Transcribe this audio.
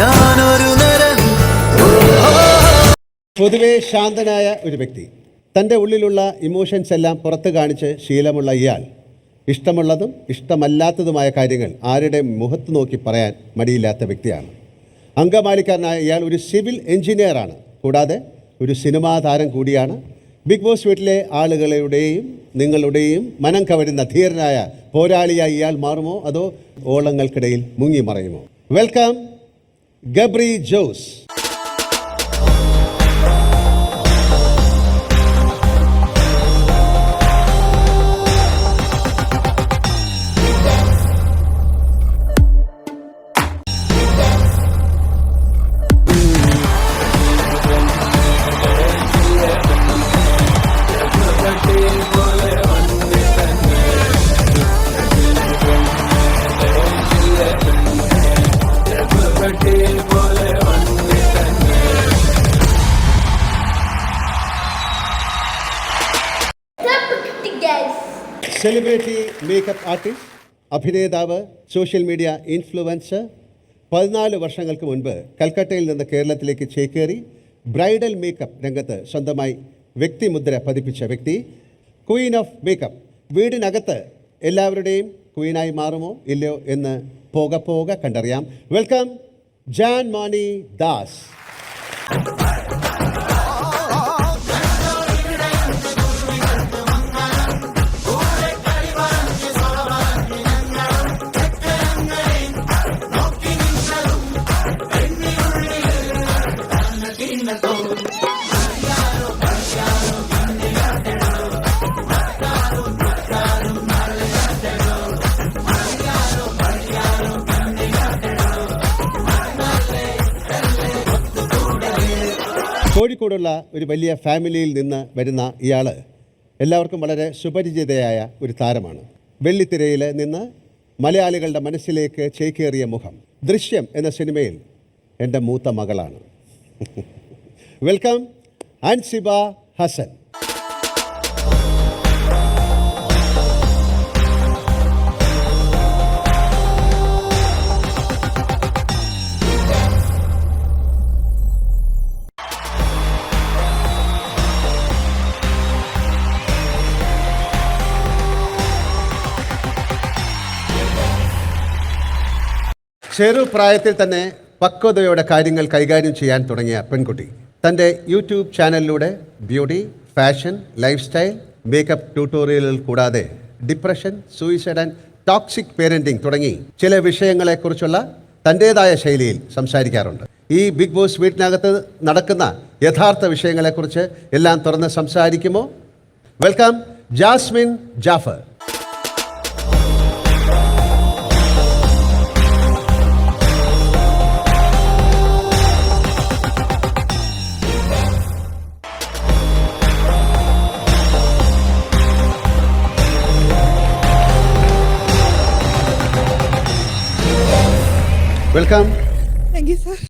ഞാനൊരു പൊതുവെ ശാന്തനായ ഒരു വ്യക്തി. തന്റെ ഉള്ളിലുള്ള ഇമോഷൻസ് എല്ലാം പുറത്ത് കാണിച്ച് ശീലമുള്ള ഇയാൾ. ഇഷ്ടമുള്ളതും ഇഷ്ടമല്ലാത്തതുമായ കാര്യങ്ങൾ ആരുടെ മുഖത്ത് നോക്കി പറയാൻ മടിയില്ലാത്ത വ്യക്തിയാണ്. അങ്കമാലിക്കാരനായ ഇയാൾ ഒരു സിവിൽ എഞ്ചിനീയറാണ്. കൂടാതെ ഒരു സിനിമാ താരം കൂടിയാണ്. ബിഗ് ബോസ് വീട്ടിലെ ആളുകളുടെയും നിങ്ങളുടെയും മനം കവരുന്ന ധീരനായ പോരാളിയായി ഇയാൾ മാറുമോ? അതോ ഓളങ്ങൾക്കിടയിൽ മുങ്ങി മറയുമോ? Welcome Gabri Jose. Celebrity makeup artist അഭിനേതാവ് social media influencer പതിനാല് വർഷങ്ങൾക്ക് മുൻപ് കൽക്കട്ടയിൽ നിന്ന് കേരളത്തിലേക്ക് ചേക്കേറി ബ്രൈഡൽ മേക്കപ്പ് രംഗത്ത് സ്വന്തമായി വ്യക്തിമുദ്ര പതിപ്പിച്ച വ്യക്തി ക്വീൻ ഓഫ് മേക്കപ്പ് വീടിനകത്ത് എല്ലാവരുടെയും ക്വീനായി മാറുമോ ഇല്ലയോ എന്ന് പോക പോക കണ്ടറിയാം. വെൽക്കം ജാൻ മാണി ദാസ് കോഴിക്കോടുള്ള ഒരു വലിയ ഫാമിലിയിൽ നിന്ന് വരുന്ന ഇയാൾ എല്ലാവർക്കും വളരെ സുപരിചിതയായ ഒരു താരമാണ്. വെള്ളിത്തിരയിൽ നിന്ന് മലയാളികളുടെ മനസ്സിലേക്ക് ചേക്കേറിയ മുഖം. ദൃശ്യം എന്ന സിനിമയിൽ എന്റെ മൂത്ത മകളാണ്. വെൽക്കം അൻസിബ ഹസൻ. ചെറുപ്രായത്തിൽ തന്നെ പക്വതയോടെ കാര്യങ്ങൾ കൈകാര്യം ചെയ്യാൻ തുടങ്ങിയ പെൺകുട്ടി. തന്റെ യൂട്യൂബ് ചാനലിലൂടെ beauty fashion lifestyle makeup ട്യൂട്ടോറിയലുകൾ കൂടാതെ depression suicide and toxic parenting തുടങ്ങി ചില വിഷയങ്ങളെക്കുറിച്ചുള്ള തന്റേതായ ശൈലിയിൽ സംസാരിക്കാറുണ്ട്. ഈ ബിഗ് ബോസ് വീട്ടിനകത്ത് നടക്കുന്ന യഥാർത്ഥ വിഷയങ്ങളെക്കുറിച്ച് എല്ലാം തുറന്ന് സംസാരിക്കുമോ? Welcome Jasmin Jafar. Welcome thank you sir